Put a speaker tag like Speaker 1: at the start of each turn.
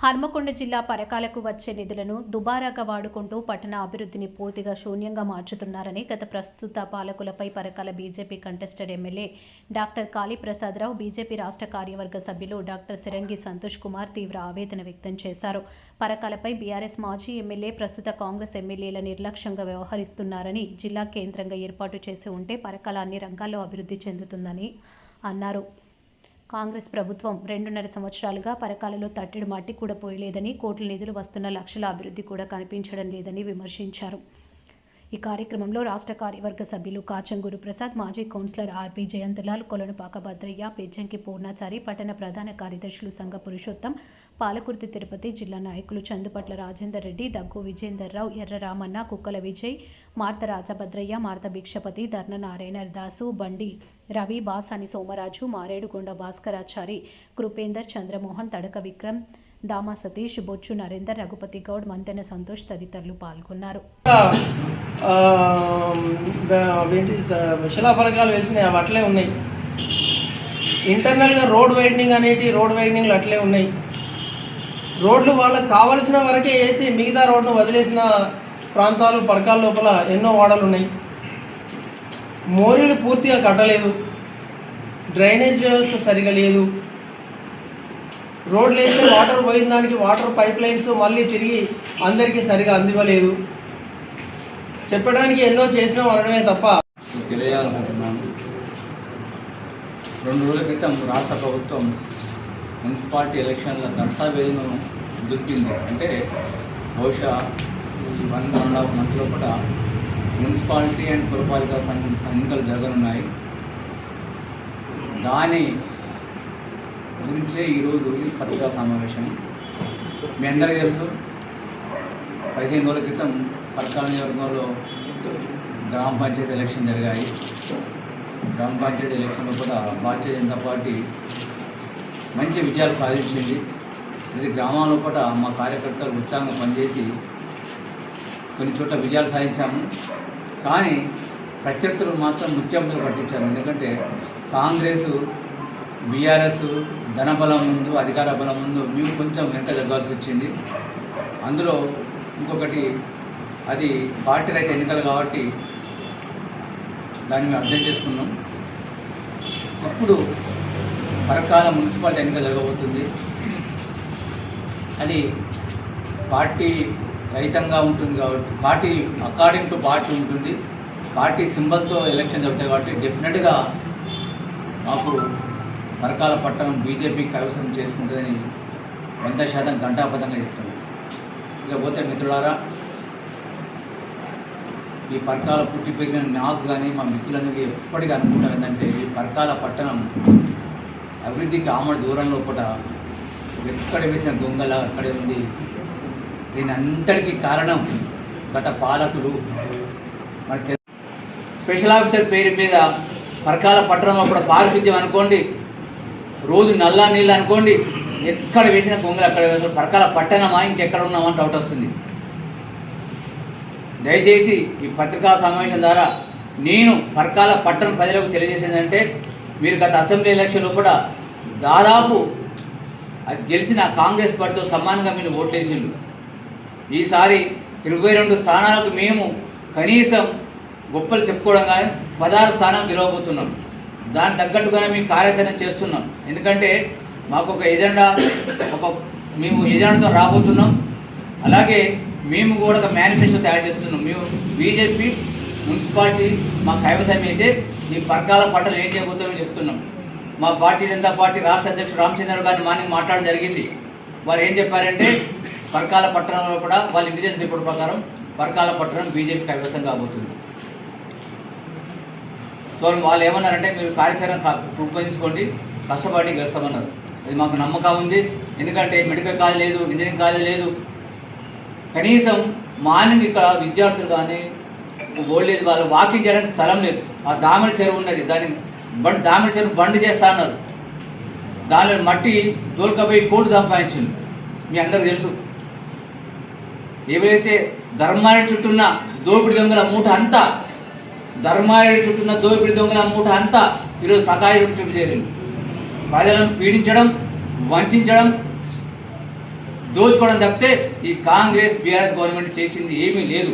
Speaker 1: హన్మకొండ జిల్లా పరకాలకు వచ్చే నిధులను దుబారాగా వాడుకుంటూ పట్టణ అభివృద్ధిని పూర్తిగా శూన్యంగా మార్చుతున్నారని గత ప్రస్తుత పాలకులపై Parakala BJP contested MLA doctor Kaliprasadarao BJP రాష్ట్ర కార్యవర్గ సభ్యులు డాక్టర్ సిరంగి సంతోష్ కుమార్ తీవ్ర ఆవేదన వ్యక్తం చేశారు. పరకాలపై బీఆర్ఎస్ మాజీ ఎమ్మెల్యే ప్రస్తుత కాంగ్రెస్ ఎమ్మెల్యేల నిర్లక్ష్యంగా వ్యవహరిస్తున్నారని జిల్లా కేంద్రంగా ఏర్పాటు చేసి ఉంటే పరకాల అన్ని రంగాల్లో అభివృద్ధి చెందుతుందని అన్నారు. కాంగ్రెస్ ప్రభుత్వం రెండున్నర సంవత్సరాలుగా పరకాలలో తట్టెడు మట్టి కూడా పోయలేదని కోట్ల నిధులు వస్తున్న లక్షల అభివృద్ధి కూడా కనిపించడం లేదని విమర్శించారు. ఈ కార్యక్రమంలో రాష్ట్ర కార్యవర్గ సభ్యులు కాచంగూరు ప్రసాద్ మాజీ కౌన్సిలర్ ఆర్పి జయంతలాల్ కొలనుపాక భద్రయ్య పెజ్జంకి పూర్ణాచారి పట్టణ ప్రధాన కార్యదర్శులు సంఘ పురుషోత్తం పాలకుర్తి తిరుపతి జిల్లా నాయకులు చందుపట్ల రాజేందర్ రెడ్డి దగ్గు విజేందర్ రావు ఎర్ర రామన్న కుక్కల విజయ్ మార్త రాజభద్రయ్య మార్త భిక్షపతి ధర్న నారాయణ దాసు బండి రవి బాసాని సోమరాజు మారేడుకొండ భాస్కరాచారి కృపేందర్ చంద్రమోహన్ తడక విక్రమ్ దామా సతీష్ బొచ్చు నరేందర్ రఘుపతి గౌడ్ మంతెన సంతోష్ తదితరులు పాల్గొన్నారు.
Speaker 2: శిలాఫలకాలు వేసినాయి అవి అట్లే ఉన్నాయి. ఇంటర్నల్గా రోడ్ వైడనింగ్ అనేటి రోడ్ వైడనింగ్లు అట్లే ఉన్నాయి. రోడ్లు వాళ్ళకి కావలసిన వరకే వేసి మిగతా రోడ్ను వదిలేసిన ప్రాంతాలు పరకాల లోపల ఎన్నో వాడలు ఉన్నాయి. మోరీలు పూర్తిగా కట్టలేదు. డ్రైనేజ్ వ్యవస్థ సరిగా లేదు. రోడ్లు వేస్తే వాటర్ పోయిన దానికి వాటర్ పైప్ లైన్స్ మళ్ళీ తిరిగి అందరికీ సరిగా అందివ్వలేదు. చెప్పడానికి ఎన్నో చేసినాం అనడమే తప్ప.
Speaker 3: తెలియాలనుకుంటున్నాను. రెండు రోజుల క్రితం రాష్ట్ర ప్రభుత్వం మున్సిపాలిటీ ఎలక్షన్ల దస్తావేజును దొరికింది అంటే బహుశా ఈ one one and half month లోపల మున్సిపాలిటీ అండ్ పురపాలిక సంఘం ఎన్నికలు జరగనున్నాయి. దాని గురించే ఈరోజు ఈ పత్రికా సమావేశం మీ అందరికీ తెలుసు పదిహేను రోజుల క్రితం పరకాల నియోజకవర్గంలో గ్రామ పంచాయతీ ఎలక్షన్ జరిగాయి. గ్రామ పంచాయతీ ఎలక్షన్లో కూడా భారతీయ జనతా పార్టీ మంచి విజయాలు సాధించింది. ప్రతి గ్రామాల్లో కూడా మా కార్యకర్తలు ఉత్సాహంగా పనిచేసి కొన్ని చోట్ల విజయాలు సాధించాము. కానీ ప్రత్యర్థులు మాత్రం ముత్యంపులు పట్టించారు. ఎందుకంటే కాంగ్రెస్ బీఆర్ఎస్ ధనబలం ముందు అధికార బలం ముందు మేము కొంచెం వెనక జరగాల్సి వచ్చింది. అందులో ఇంకొకటి అది పార్టీ రైతు ఎన్నికలు కాబట్టి దాన్ని మేము అర్థం చేసుకున్నాం. ఇప్పుడు పరకాల మున్సిపాలిటీ ఎన్నిక జరగబోతుంది. అది పార్టీ రహితంగా ఉంటుంది కాబట్టి పార్టీ అకార్డింగ్ టు పార్టీ ఉంటుంది. పార్టీ సింబల్తో ఎలక్షన్ జరుగుతాయి కాబట్టి డెఫినెట్గా మాకు పరకాల పట్టణం బీజేపీ కైవసం చేసుకుంటుందని వంద శాతం ఘంటాపథంగా చెప్తున్నాం ఇకపోతే మిత్రులారా ఈ పరకాల పుట్టి పెరిగిన నాకు కానీ మా మిత్రులందరికీ ఎప్పటికీ అనుకుంటాం ఏంటంటే ఈ పరకాల పట్టణం అభివృద్ధికి ఆమడ దూరంలో పూట ఎక్కడ వేసిన దొంగల అక్కడే ఉంది. దీని అంతటికీ కారణం గత పాలకులు. మరి స్పెషల్ ఆఫీసర్ పేరు మీద పరకాల పట్టణంలో కూడా పారిశుద్ధ్యం అనుకోండి రోజు నల్లా నీళ్ళు అనుకోండి ఎక్కడ వేసిన కొంగలు అక్కడ వేసిన పరకాల పట్టణమా ఇంకెక్కడ ఉన్నామా అని డౌట్ వస్తుంది. దయచేసి ఈ పత్రికా సమావేశం ద్వారా నేను పరకాల పట్టణం ప్రజలకు తెలియజేసిందంటే మీరు గత అసెంబ్లీ ఎలక్షన్లో కూడా దాదాపు అది గెలిచిన కాంగ్రెస్ పార్టీతో సమానంగా మీరు ఓట్లేసిండు ఈసారి ఇరవై రెండు స్థానాలకు మేము కనీసం గొప్పలు చెప్పుకోవడం కానీ పదహారు స్థానం గెలవబోతున్నాం. దానికి తగ్గట్టుగానే మేము కార్యాచరణ చేస్తున్నాం. ఎందుకంటే మాకు ఒక ఎజెండా ఒక మేము ఎజెండాతో రాబోతున్నాం. అలాగే మేము కూడా ఒక మేనిఫెస్టో తయారు చేస్తున్నాం. మేము బీజేపీ మున్సిపాలిటీ మా కైవసం అయితే ఈ పర్కాల పంటలు ఏం చేయబోతామని చెప్తున్నాం. మా పార్టీ జనతా పార్టీ రాష్ట్ర అధ్యక్షుడు రామచంద్ర గారిని మార్నింగ్ మాట్లాడడం జరిగింది. వారు ఏం చెప్పారంటే పర్కాల పట్టణంలో కూడా వాళ్ళ ఇంటెలిజెన్స్ రిపోర్ట్ ప్రకారం పర్కాల పట్టణం బీజేపీ కైవసం కాబోతుంది. సో వాళ్ళు ఏమన్నారంటే మీరు కార్యాచరణ రూపొందించుకోండి కష్టపడి గెలుస్తామన్నారు. అది మాకు నమ్మకం ఉంది. ఎందుకంటే మెడికల్ కాలేజ్ లేదు ఇంజనీరింగ్ కాలేజ్ లేదు. కనీసం మార్నింగ్ ఇక్కడ విద్యార్థులు కానీ ఓల్డేజ్ వాళ్ళు వాకింగ్ చేయడానికి స్థలం లేదు. ఆ దామిడి చెరువు ఉన్నది. దాన్ని బండి దామిడి చెరువు బండి చేస్తా అన్నారు దానిలో మట్టి దోల్కపోయి కోటు సంపాదించింది మీ అందరికి తెలుసు. ఏవైతే ధర్మారెడ్డి చుట్టూన్న దోపిడి గంగల మూట అంతా ధర్మారెడ్డి చుట్టూన్న దోపిడి దొంగల మూట అంతా ఈరోజు పకాయి చుట్టూ చేరింది ప్రజలను పీడించడం వంచడం దోచుకోవడం తప్పితే ఈ కాంగ్రెస్ బీఆర్ఎస్ గవర్నమెంట్ చేసింది ఏమీ లేదు.